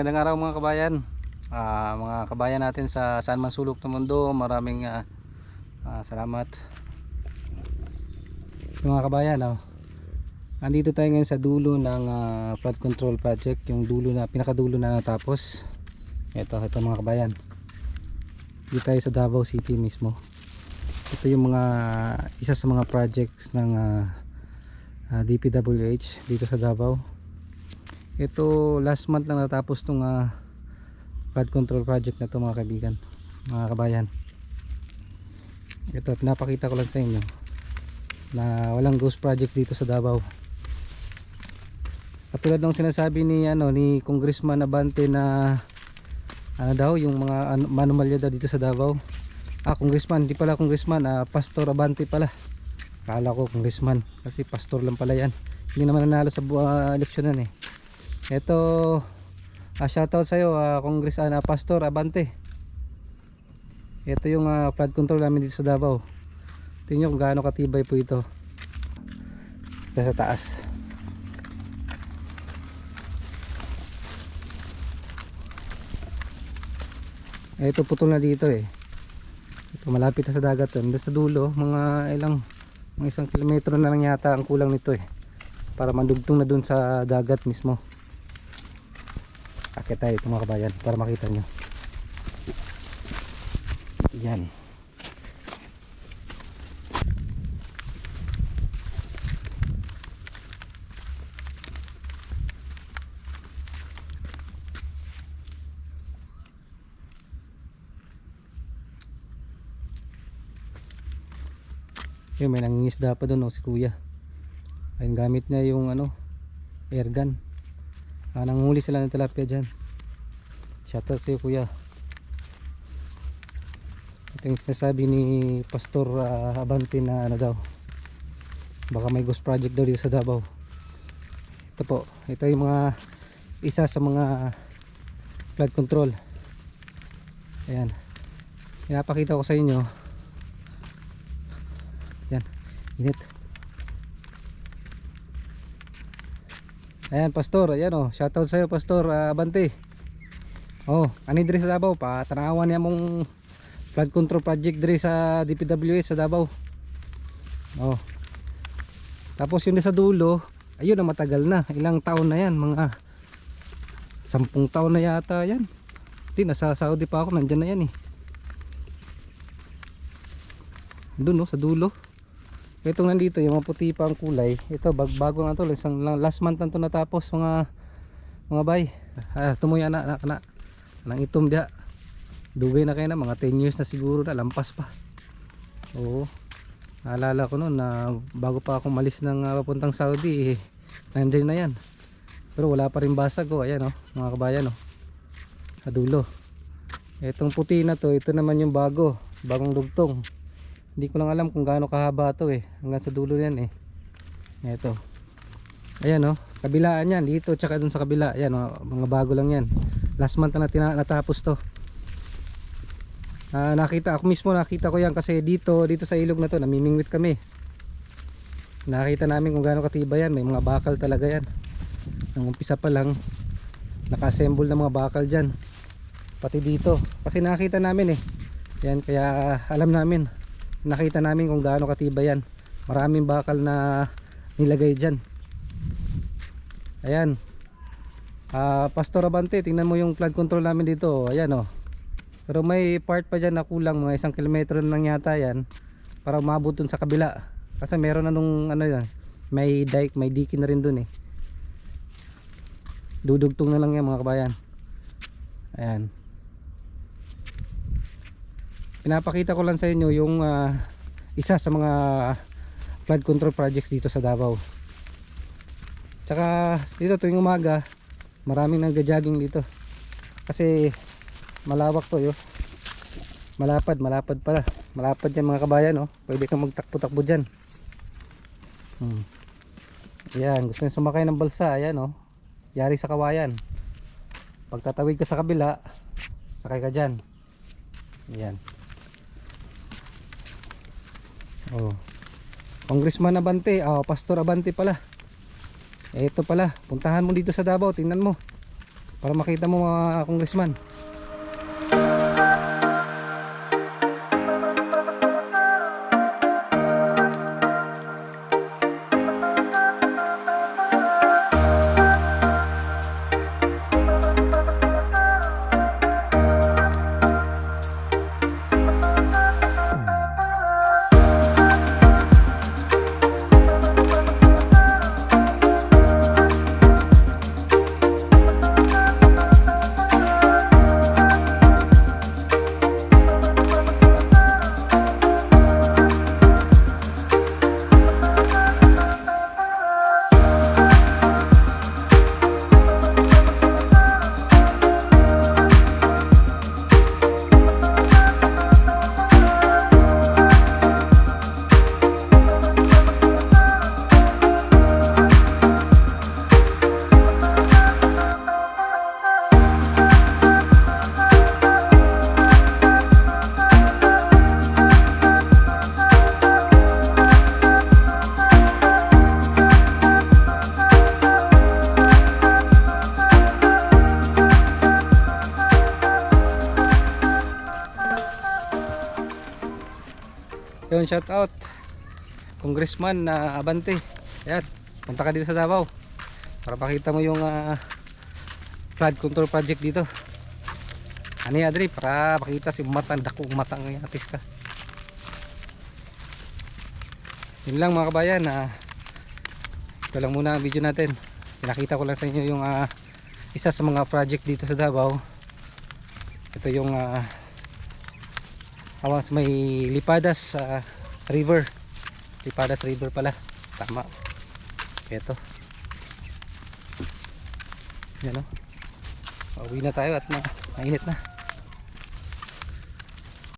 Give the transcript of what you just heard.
magandang araw mga kabayan. Ah, mga kabayan natin sa saan man sulok ng mundo, maraming ah, ah, salamat. Mga kabayan, oh. Andito tayo ngayon sa dulo ng ah, flood control project, yung dulo na pinakadulo na natapos. Ito, ito mga kabayan. Dito tayo sa Davao City mismo. Ito yung mga isa sa mga projects ng ah, ah, DPWH dito sa Davao ito last month lang natapos tong uh, flood control project na to mga kaibigan mga kabayan. Ito pinapakita ko lang sa inyo na walang ghost project dito sa Davao. Katulad ng sinasabi ni ano ni Congressman Abante na ano daw yung mga ano, manomalya daw dito sa Davao. Ah congressman hindi pala congressman ah, pastor Abante pala. Kala ko congressman kasi pastor lang pala yan. Hindi naman nanalo sa uh, eleksyon yan eh ito uh, shoutout sa iyo uh, Congress uh, Pastor Abante. Ito yung uh, flood control namin dito sa Davao. Tingnan kung gaano katibay po ito. Sa taas. Ito putol na dito eh. Ito malapit na sa dagat doon sa dulo mga ilang mga isang kilometro na lang yata ang kulang nito eh. Para mandugtong na dun sa dagat mismo akit tayo ito mga kabayan para makita nyo. Yan. Yun may nangingisda pa doon oh, si kuya. Ayun gamit niya yung ano air gun ah, nanghuli sila ng tilapia dyan. Shoutout sa'yo kuya. Ito yung sinasabi ni Pastor uh, Abante na ano daw. Baka may ghost project daw dito sa Davao. Ito po. Ito yung mga isa sa mga flood control. Ayan. Pinapakita ko sa inyo. Yan init Ayan, pastor. Ayan oh. Shoutout sa iyo, pastor uh, Abante. Oh, ani diri sa Davao pa tanawan niya mong flood control project diri sa DPWH sa Davao. Oh. Tapos yun sa dulo, ayun na matagal na. Ilang taon na yan, mga sampung taon na yata yan. Hindi, nasa Saudi pa ako, nandyan na yan eh. Doon oh, sa dulo itong nandito yung maputi pa ang kulay. Ito bag bago na to isang last month lang to natapos mga mga bay. Ah, tumuya na na, na. Nang itom dia dugay na kayo na mga 10 years na siguro na lampas pa. Oo. Naalala ko noon na bago pa ako malis ng uh, papuntang Saudi eh, nandiyan na yan. Pero wala pa rin basag oh ayan oh mga kabayan oh. Sa dulo. Itong puti na to ito naman yung bago bagong dugtong hindi ko lang alam kung gaano kahaba to eh. Hanggang sa dulo yan eh. Ito ayan oh. Kabilaan yan dito tsaka dun sa kabila. Ayan oh. Mga bago lang yan. Last month na natapos to. Uh, nakita ako mismo nakita ko yan kasi dito dito sa ilog na to namimingwit kami. Nakita namin kung gaano katiba yan. May mga bakal talaga yan. Nang umpisa pa lang naka-assemble na mga bakal dyan. Pati dito. Kasi nakita namin eh. Yan kaya alam namin nakita namin kung gaano katibay yan. Maraming bakal na nilagay dyan. Ayan. Uh, Pastor Abante tingnan mo yung flood control namin dito. Ayan oh. pero may part pa dyan na kulang mga isang kilometro na lang yata yan para umabot dun sa kabila. Kasi meron na nung ano yan may dike may diki na rin dun eh. Dudugtong na lang yan mga kabayan. Ayan pinapakita ko lang sa inyo yung uh, isa sa mga flood control projects dito sa Davao. Tsaka dito tuwing umaga maraming nagja-jogging dito. Kasi malawak to yo. Malapad malapad pala. Malapad yan mga kabayan oh. pwede kang magtakbo-takbo dyan. Hmm. yan gusto nyo sumakay ng balsa. Ayan oh. yari sa kawayan. Pagtatawid ka sa kabila sakay ka dyan. Yan Oh. Congressman Abante, oh, Pastor Abante pala. Ito pala, puntahan mo dito sa Davao, tingnan mo. para makita mo mga congressman Yun, shout out. Congressman na Abante. Ayan, punta ka dito sa Davao. Para pakita mo yung ah, flood control project dito. Ano yan, Adri? Para pakita si matang dakong matang ng atis ka. Yun lang mga kabayan. ah ito lang muna ang video natin. Pinakita ko lang sa inyo yung ah, isa sa mga project dito sa Davao. Ito yung ah, awas may lipadas sa river. Lipadas river pala. Tama. Eto. Yan o pauwi na tayo at ma mainit na